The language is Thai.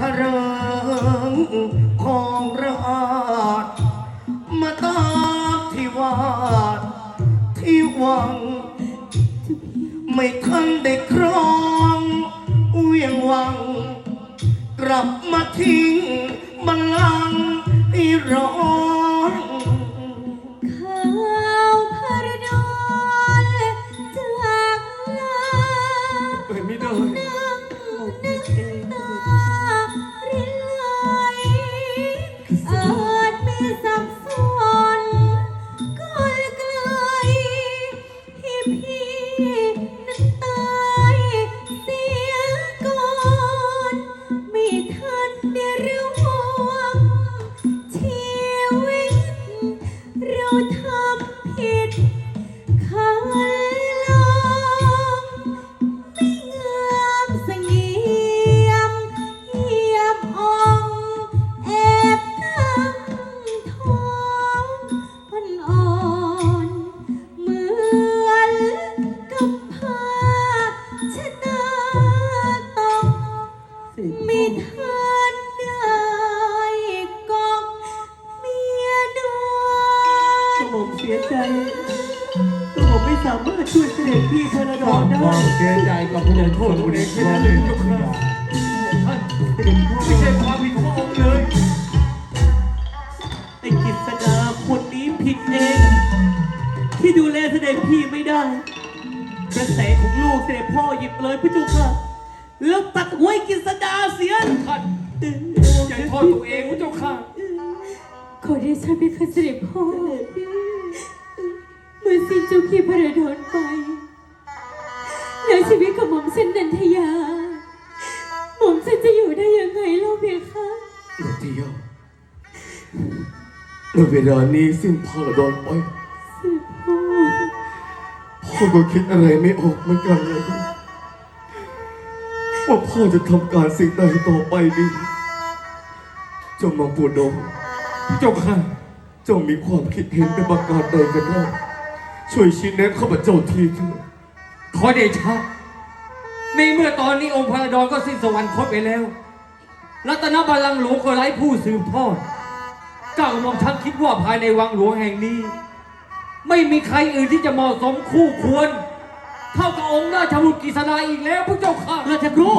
ทะเริงของราชมาตามที่วาดที่หวัง ไม่ทันได้ครองเวียงวัง กลับมาทิ้งบัลลังก์ที่ร้อำผิด มไม่สามารถช่วยเสด็จพี่พระดอนได้ความเสียใจกับผู้โทษผู้เด็กแค่นั้นเองทุกครั้งท่านไม่ใช่ความผิดขององค์เลยไอ้กิษดาคนนี้ผิดเอง ที่ดูแลเสด็จพี่ไม่ได้กระแสของลูกเสด็จพ่อหยิบเลยพระจุค่ะแล้วตัดหัวกิษดาเสียท่านอย่าโทษตัวเองพระเจ้าค่ะขอได้ชาเป็นข้าเสด็จพ่อ สิ้นเจ้าพี่พระดอนไป แล้วชีวิตของหม่อมฉันนันทยา หม่อมฉันจะอยู่ได้ยังไงเล่าเพียคะนาทียาเมื่อเวลานี้สิ้นพระดอนไปเสด็จพ่อพ่อก็คิดอะไรไม่ออกเหมือนกันเลยว่าพ่อจะทำการสิ่งใดต่อไปดีเจ้ามาปวดดงเจ้าค่ะเจ้ามีความคิดเห็นเป็นประการใดกันเล่า ช่วยชี้แนะข้าพเจ้าทีเถอะขอเดชะในเมื่อตอนนี้องค์พระดอนก็สิ้นสวรรคตไปแล้ว รัตนบัลลังก์หลวงก็ไร้ผู้สืบทอดเก้ากระหม่อมท่านคิดว่าภายในวังหลวงแห่งนี้ ไม่มีใครอื่นที่จะเหมาะสมคู่ควร เท่ากับองค์ราชบุตรกฤษณาอีกแล้วพระเจ้าค่ะราชครู